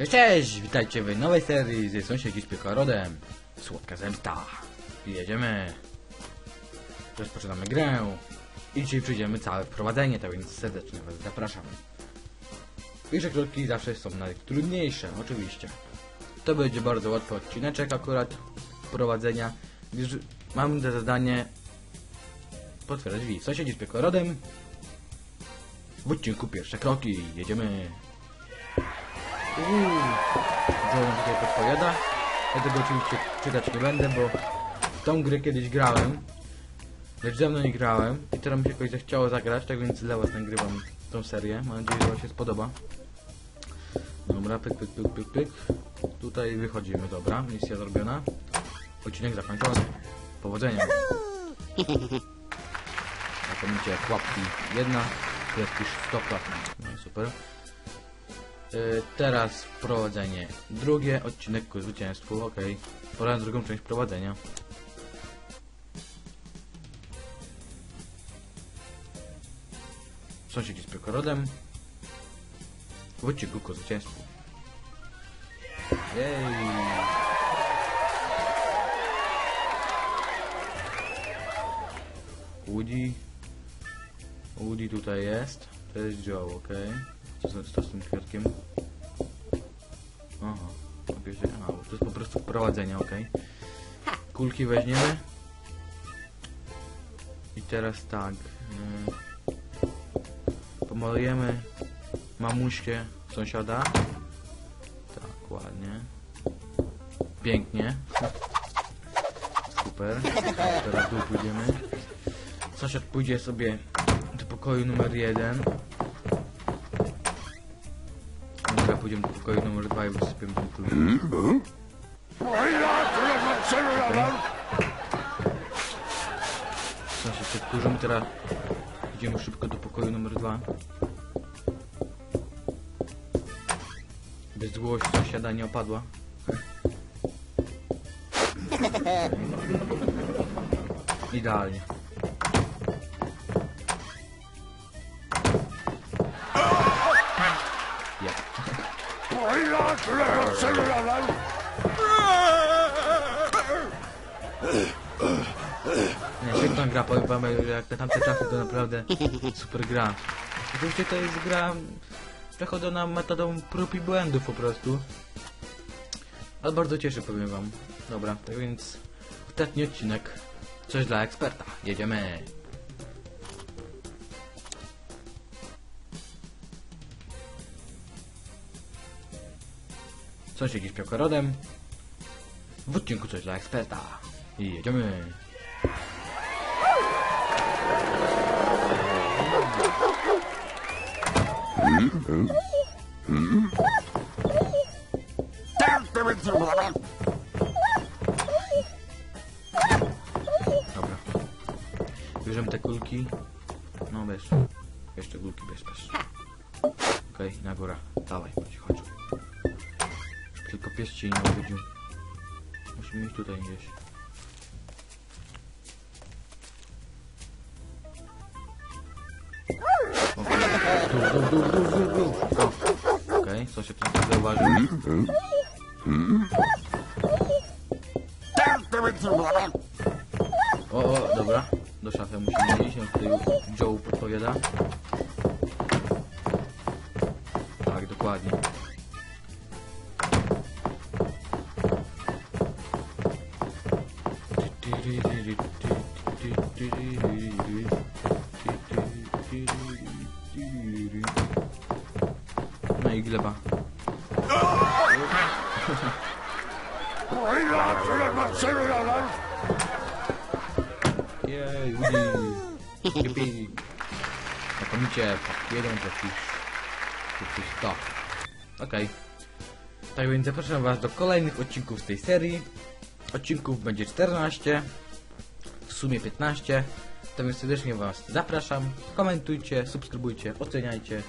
Cześć, cześć! Witajcie w nowej serii z sąsiedzi z Piekorodem. Słodka zemsta. Jedziemy. Rozpoczynamy grę. I dzisiaj przyjdziemy całe wprowadzenie, tak więc serdecznie Was zapraszam. Pierwsze kroki zawsze są najtrudniejsze, oczywiście. To będzie bardzo łatwy odcineczek akurat wprowadzenia, gdyż mam za zadanie potwierdzać drzwi. Sąsiedzi z Piekorodem. W odcinku pierwsze kroki. Jedziemy. Uuu, Jordan tutaj podpowiada. Ja tego oczywiście czytać nie będę, bo tą grę kiedyś grałem, lecz dawno nie grałem i teraz mi się jakoś zachciało zagrać, tak więc dla was nagrywam tą serię. Mam nadzieję, że wam się spodoba. Dobra, pyk, pyk, pyk, pyk, pyk. Tutaj wychodzimy, dobra, misja zrobiona. Odcinek zakończony. Powodzenia. Zapomnijcie łapki jedna, prestiż 100%. No super. Y, Teraz wprowadzenie drugie, odcinek ku zwycięstwu, ok. Pora na drugą część prowadzenia. Sąsiedzi z Piokorodem. W odcinku ku zwycięstwu. Jej! Woody. Woody tutaj jest. To jest Joe, ok. Co, z- co z tym kwiatkiem? Aha, się- aha, to jest po prostu wprowadzenie, ok. Kulki weźmiemy. I teraz tak. Yy, pomalujemy mamuśkę sąsiada. Tak, ładnie. Pięknie. Super. Teraz tu pójdziemy. Sąsiad pójdzie sobie do pokoju numer jeden. Pójdziemy do pokoju numer 2 i wysypiemy ten klucz. Sąsiad się wkurzą, teraz idziemy szybko do pokoju numer 2. By złość sąsiada nie opadła. Idealnie. Świetna gra, powiem wam, jak na tamte czasy to naprawdę super gra. Oczywiście to jest gra przechodzona metodą prób i błędów po prostu. Ale bardzo cieszy, powiem wam. Dobra, tak więc ostatni odcinek. Coś dla eksperta. Jedziemy. Sąsiedzi z Piokorodem. W odcinku coś dla eksperta. I jedziemy. Dobra. Bierzemy te kulki. No. Bierz te kulki, bierz, bierz. Okej, na górę. Dawaj, chodź, pies cię nie obudził. Musimy iść tutaj gdzieś. Okej, co się tu zauważył? O, o, dobra. Do szafy musimy iść, jak tutaj Joe podpowiada. Tak, dokładnie. Jej! Yippee! Znakomicie, jeden jakiś... jakiś to. Okej. Tak więc zapraszam was do kolejnych odcinków z tej serii. Odcinków będzie 14, w sumie 15. Tak więc serdecznie was zapraszam. Komentujcie, subskrybujcie, oceniajcie.